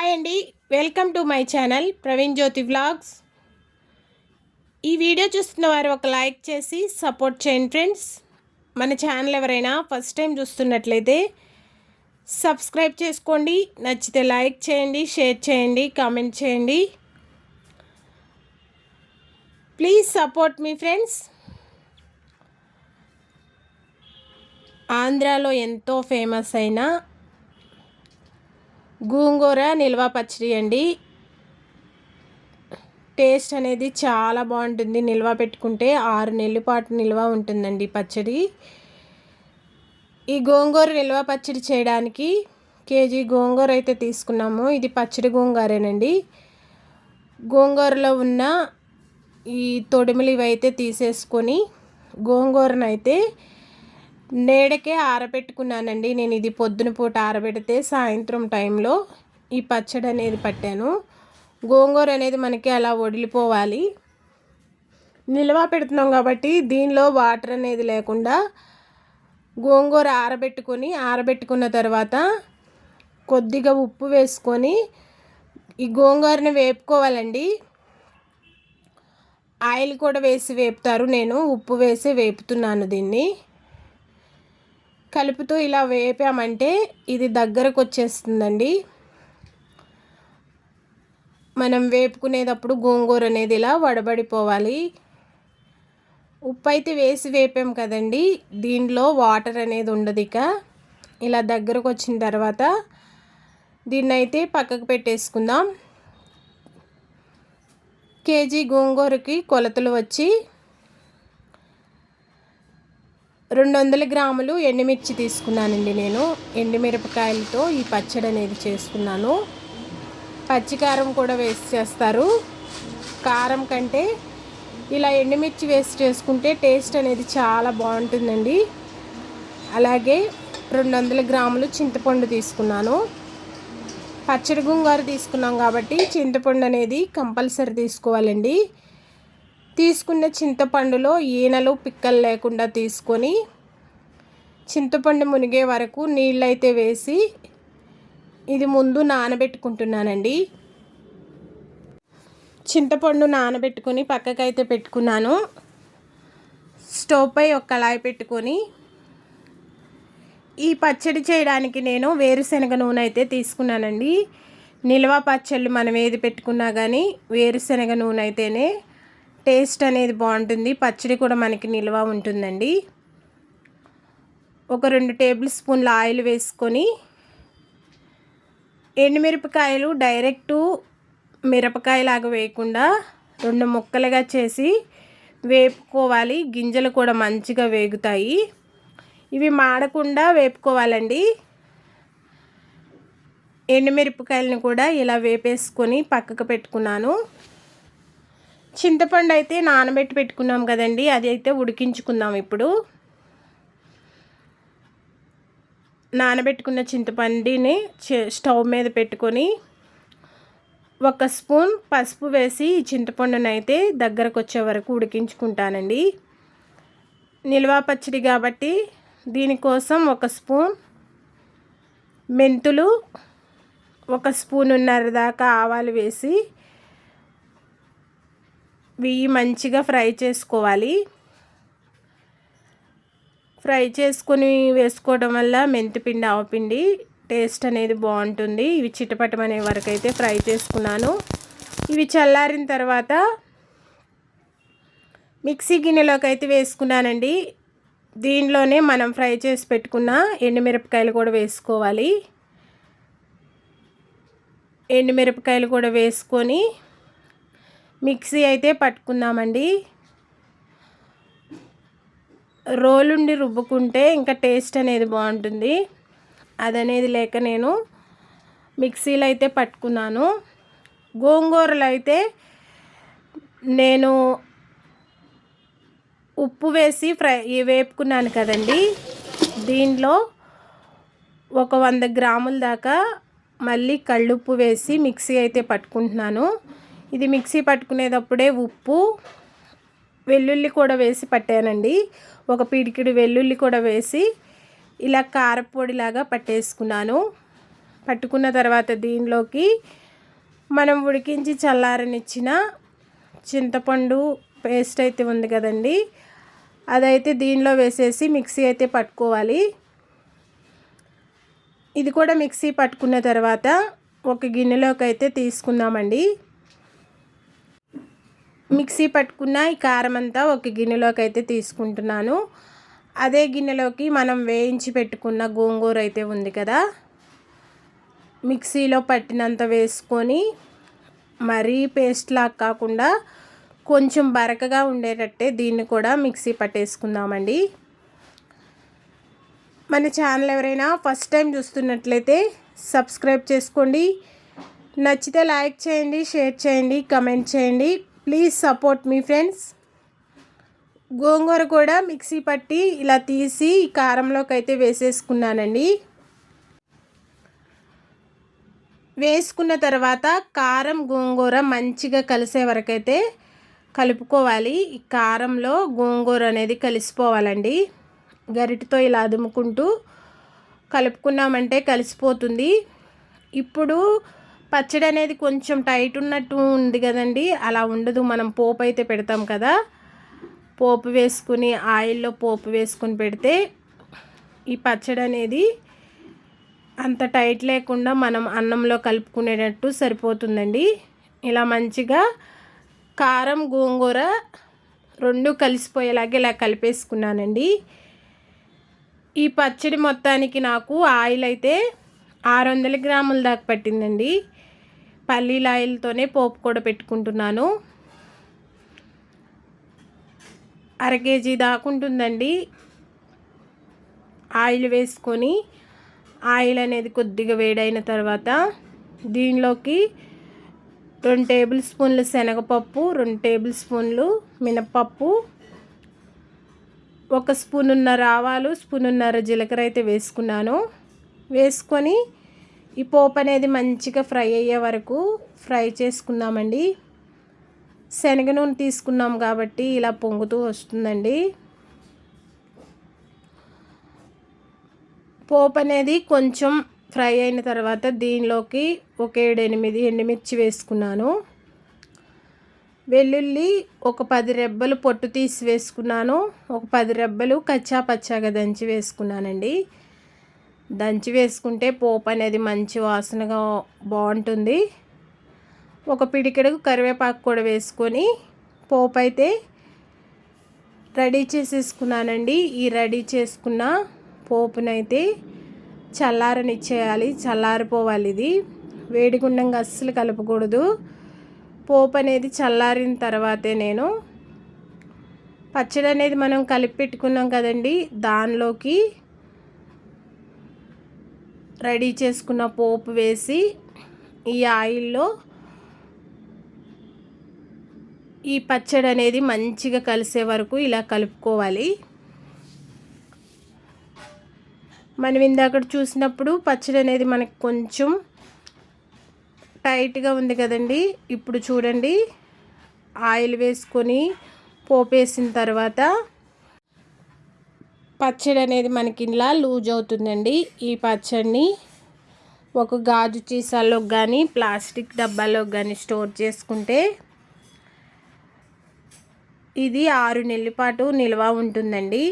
Hi అండి. Welcome to my channel Praveen Jyothi vlogs ఈ video చూస్తున్న వారు ఒక లైక్ చేసి సపోర్ట్ చేయండి ఫ్రెండ్స్ మన ఛానల్ ఎవరైనా ఫస్ట్ టైం చూస్తున్నట్లయితే సబ్స్క్రైబ్ చేసుకోండి నచ్చితే లైక్ చేయండి షేర్ చేయండి కామెంట్ చేయండి. ప్లీజ్ సపోర్ట్ మీ ఫ్రెండ్స్ ఆంధ్రాలో ఎంతో ఫేమస్ అయిన గోంగూర నిల్వ పచ్చడి అండి. టేస్ట్ అనేది చాలా బాగుంటుంది. నిల్వ పెట్టుకుంటే ఆరు నెలల పాటు నిల్వ ఉంటుందండి పచ్చడి. ఈ గోంగూర నిల్వ పచ్చడి చేయడానికి కేజీ గోంగూర అయితే తీసుకున్నాము. ఇది పచ్చడి గోంగూరేనండి. గోంగూరలో ఉన్న ఈ తొడిమిలు ఇవైతే తీసేసుకొని గోంగూరనైతే నేడకే ఆరబెట్టుకున్నానండి. నేను ఇది పొద్దున పూట ఆరబెడితే సాయంత్రం టైంలో ఈ పచ్చడి అనేది పట్టాను. గోంగూర అనేది మనకి అలా వడిలిపోవాలి. నిల్వ పెడుతున్నాం కాబట్టి దీనిలో వాటర్ అనేది లేకుండా గోంగూర ఆరబెట్టుకొని ఆరబెట్టుకున్న తర్వాత కొద్దిగా ఉప్పు వేసుకొని ఈ గోంగూరని వేపుకోవాలండి. ఆయిల్ కూడా వేసి వేపుతారు. నేను ఉప్పు వేసి వేపుతున్నాను దీన్ని. కలుపుతూ ఇలా వేపామంటే ఇది దగ్గరకు వచ్చేస్తుందండి మనం వేపుకునేటప్పుడు గోంగూర అనేది ఇలా వడబడిపోవాలి. ఉప్పు అయితే వేసి వేపాం కదండి. దీనిలో వాటర్ అనేది ఉండదు ఇక. ఇలా దగ్గరకు వచ్చిన తర్వాత దీన్ని అయితే పక్కకు పెట్టేసుకుందాం. కేజీ గోంగూరకి కొలతలు వచ్చి రెండు వందల గ్రాములు ఎండుమిర్చి తీసుకున్నానండి నేను. ఎండుమిరపకాయలతో ఈ పచ్చడి అనేది చేసుకున్నాను పచ్చికారం కూడా వేసి చేస్తారు. కారం కంటే ఇలా ఎండుమిర్చి వేసి చేసుకుంటే టేస్ట్ అనేది చాలా బాగుంటుందండి. అలాగే రెండు వందల గ్రాములు చింతపండు తీసుకున్నాను. పచ్చడి గుంగారు తీసుకున్నాం కాబట్టి చింతపండు అనేది కంపల్సరీ తీసుకోవాలండి. తీసుకున్న చింతపండులో ఈనలు పిక్కలు లేకుండా తీసుకొని చింతపండు మునిగే వరకు నీళ్ళైతే వేసి ఇది ముందు నానబెట్టుకుంటున్నానండి. చింతపండు నానబెట్టుకొని పక్కకైతే పెట్టుకున్నాను. స్టవ్ పై ఒక కళాయి పెట్టుకొని ఈ పచ్చడి చేయడానికి నేను వేరుశనగ నూనె అయితే తీసుకున్నానండి. నిల్వ పచ్చళ్ళు మనం ఏది పెట్టుకున్నా కానీ వేరుశనగ నూనె అయితేనే టేస్ట్ అనేది బాగుంటుంది. పచ్చడి కూడా మనకి నిల్వ ఉంటుందండి. ఒక రెండు టేబుల్ స్పూన్ల ఆయిల్ వేసుకొని ఎండుమిరపకాయలు డైరెక్టు మిరపకాయలాగా వేయకుండా రెండు ముక్కలుగా చేసి వేపుకోవాలి. గింజలు కూడా మంచిగా వేగుతాయి. ఇవి మాడకుండా వేపుకోవాలండి. ఎండుమిరపకాయలను కూడా ఇలా వేపేసుకొని పక్కకు పెట్టుకున్నాను. చింతపండు అయితే నానబెట్టి పెట్టుకున్నాం కదండి అది అయితే ఉడికించుకుందాం ఇప్పుడు. నానబెట్టుకున్న చింతపండిని స్టవ్ మీద పెట్టుకొని ఒక స్పూన్ పసుపు వేసి చింతపండును అయితే దగ్గరకు వచ్చే వరకు ఉడికించుకుంటానండి. నిల్వ పచ్చడి కాబట్టి దీనికోసం ఒక స్పూన్ మెంతులు ఒక స్పూన్ ఉన్నర దాకా ఆవాలు వేసి ఇవి మంచిగా ఫ్రై చేసుకోవాలి. ఫ్రై చేసుకొని వేసుకోవడం వల్ల మెంతిపిండి ఆవపిండి టేస్ట్ అనేది బాగుంటుంది. ఇవి చిట్టపటం వరకు అయితే ఫ్రై చేసుకున్నాను. ఇవి చల్లారిన తర్వాత మిక్సీ గిన్నెలోకి అయితే వేసుకున్నానండి. దీనిలోనే మనం ఫ్రై చేసి పెట్టుకున్న ఎండుమిరపకాయలు కూడా వేసుకోవాలి. ఎండుమిరపకాయలు కూడా వేసుకొని మిక్సీ అయితే పట్టుకుందామండి. రోలుండి రుబ్బుకుంటే ఇంకా టేస్ట్ అనేది బాగుంటుంది. అదనేది లేక నేను మిక్సీలు అయితే పట్టుకున్నాను. గోంగూరలు అయితే నేను ఉప్పు వేసి ఫ్రై వేపుకున్నాను కదండి. దీనిలో ఒక వంద గ్రాముల దాకా మళ్ళీ కళ్ళుప్పు వేసి మిక్సీ అయితే పట్టుకుంటున్నాను. ఇది మిక్సీ పట్టుకునేటప్పుడే ఉప్పు వెల్లుల్లి కూడా వేసి పట్టానండి. ఒక పిడికిడి వెల్లుల్లి కూడా వేసి ఇలా కారపొడిలాగా పట్టేసుకున్నాను. పట్టుకున్న తర్వాత దీనిలోకి మనం ఉడికించి చల్లారనిచ్చిన చింతపండు పేస్ట్ అయితే ఉంది కదండి. అదైతే దీనిలో వేసేసి మిక్సీ అయితే పట్టుకోవాలి. ఇది కూడా మిక్సీ పట్టుకున్న తర్వాత ఒక గిన్నెలోకి అయితే తీసుకుందామండి. మిక్సీ పట్టుకున్న ఈ కారం అంతా ఒక గిన్నెలోకి అయితే తీసుకుంటున్నాను. అదే గిన్నెలోకి మనం వేయించి పెట్టుకున్న గోంగూర అయితే ఉంది కదా. మిక్సీలో పట్టినంత వేసుకొని మరీ పేస్ట్ లాగా కాకుండా కొంచెం బరకగా ఉండేటట్టే దీన్ని కూడా మిక్సీ పట్టేసుకుందామండి. మన ఛానల్ ఎవరైనా ఫస్ట్ టైం చూస్తున్నట్లయితే సబ్స్క్రైబ్ చేసుకోండి. నచ్చితే లైక్ చేయండి షేర్ చేయండి కమెంట్ చేయండి. ప్లీజ్ సపోర్ట్ మీ ఫ్రెండ్స్ గోంగూర కూడా మిక్సీ పట్టి ఇలా తీసి కారంలోకి అయితే వేసేసుకున్నానండి. వేసుకున్న తర్వాత కారం గోంగూర మంచిగా కలిసే వరకైతే కలుపుకోవాలి. ఈ కారంలో గోంగూర అనేది కలిసిపోవాలండి. గరిటతో ఇలా అదుముకుంటూ కలుపుకున్నామంటే కలిసిపోతుంది. ఇప్పుడు పచ్చడి అనేది కొంచెం టైట్ ఉన్నట్టు ఉంది కదండి. అలా ఉండదు. మనం పోపు అయితే పెడతాం కదా. పోపు వేసుకుని ఆయిల్లో పోపు వేసుకుని పెడితే ఈ పచ్చడి అనేది అంత టైట్ లేకుండా మనం అన్నంలో కలుపుకునేటట్టు సరిపోతుందండి. ఇలా మంచిగా కారం గోంగూర రెండు కలిసిపోయేలాగా ఇలా కలిపేసుకున్నానండి. ఈ పచ్చడి మొత్తానికి నాకు ఆయిల్ అయితే ఆరు వందల గ్రాముల దాకా పట్టిందండి. పల్లీల ఆయిల్తోనే పోపు కూడా పెట్టుకుంటున్నాను. అర కేజీ దాకుంటుందండి ఆయిల్ వేసుకొని ఆయిల్ అనేది కొద్దిగా వేడైన తర్వాత దీనిలోకి రెండు టేబుల్ స్పూన్లు శనగపప్పు రెండు టేబుల్ స్పూన్లు మినప్పప్పు ఒక స్పూన్ ఉన్నర ఆవాలు స్పూన్ ఉన్నర జీలకర్ర అయితే వేసుకున్నాను. వేసుకొని ఈ పోపు అనేది మంచిగా ఫ్రై అయ్యే వరకు ఫ్రై చేసుకుందామండి. శనగ నూనె తీసుకున్నాం కాబట్టి ఇలా పొంగుతూ వస్తుందండి. పోపు అనేది కొంచెం ఫ్రై అయిన తర్వాత దీనిలోకి ఒక ఏడు ఎనిమిది ఎండుమిర్చి వేసుకున్నాను. వెల్లుల్లి ఒక పది రెబ్బలు పొట్టు తీసి వేసుకున్నాను. ఒక పది రెబ్బలు కచ్చా పచ్చాగా దంచి వేసుకున్నానండి. దంచి వేసుకుంటే పోపు అనేది మంచి వాసనగా బాగుంటుంది. ఒక పిడికెడు కరివేపాకు కూడా వేసుకొని పోపు అయితే రెడీ చేసేసుకున్నానండి. ఈ రెడీ చేసుకున్న పోపునైతే చల్లారనిచ్చేయాలి చల్లారిపోవాలి ఇది. వేడిగుండంగా అస్సలు కలపకూడదు. పోపు అనేది చల్లారిన తర్వాతే నేను పచ్చడి అనేది మనం కలిపి పెట్టుకున్నాం కదండి దానిలోకి రెడీ చేసుకున్న పోపు వేసి ఈ ఆయిల్లో ఈ పచ్చడి అనేది మంచిగా కలిసే వరకు ఇలా కలుపుకోవాలి. మనం ఇందాక చూసినప్పుడు పచ్చడి అనేది మనకు కొంచెం టైట్గా ఉంది కదండి. ఇప్పుడు చూడండి ఆయిల్ వేసుకొని పోపేసిన తర్వాత పచ్చడి అనేది మనకి ఇలా లూజ్ అవుతుందండి ఈ పచ్చడిని ఒక గాజు చీసాలో కానీ ప్లాస్టిక్ డబ్బాలో కానీ స్టోర్ చేసుకుంటే ఇది ఆరు నెలల పాటు నిల్వ ఉంటుందండి.